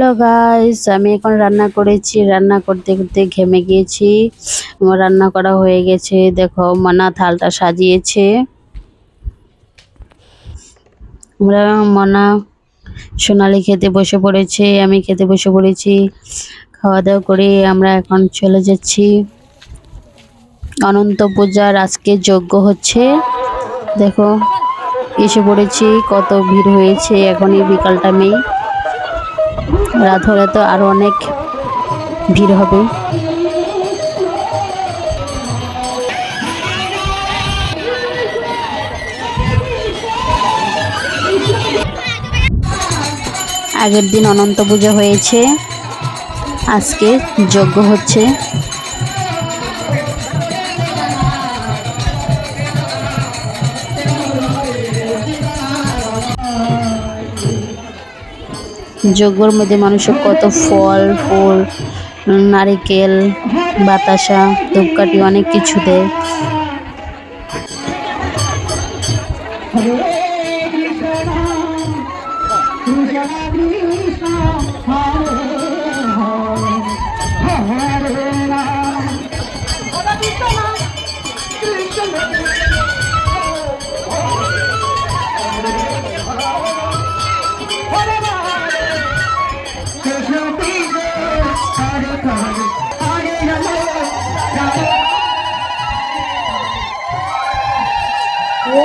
Hello guys, আমি এখন রান্না করেছি। রান্না করতে করতে ঘেমে গিয়েছি। রান্না করা হয়ে গেছে। দেখো, মানা থালটা সাজিয়েছে। আমরা মনা সোনালি খেতে বসে পড়েছে, আমি খেতে বসে পড়েছি। খাওয়া দাওয়া করে আমরা এখন চলে যাচ্ছি। অনন্ত পূজার আজকে যজ্ঞ হচ্ছে। দেখো, এসে পড়েছি, কত ভিড় হয়েছে। এখনই বিকালটা টাইমে রাত হলে তো আরও অনেক ভিড় হবে। আগের দিন অনন্ত পুজো হয়েছে। আজকে যজ্ঞ হচ্ছে। যজ্ঞর মধ্যে মানুষের কত ফল ফুল নারিকেল বাতাসা ধূপকাঠি অনেক কিছু দেয়। আমার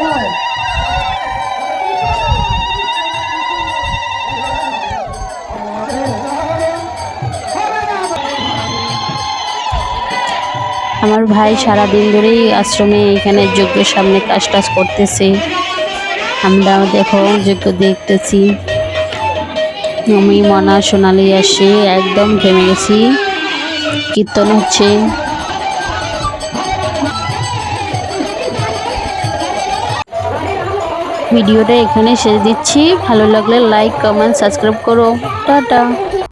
ভাই সারা দিন ধরেই আশ্রমে এখানে যজ্ঞের সামনে কাজ টাজ করতেছে। আমরা দেখো যজ্ঞ দেখতেছি। আমি মনা সোনালি আসে একদম ঘেমে গেছি। কীর্তন হচ্ছে। ভিডিওটা এখানে শেষ দিচ্ছি। ভালো লাগলে লাইক কমেন্ট সাবস্ক্রাইব করো। টাটা।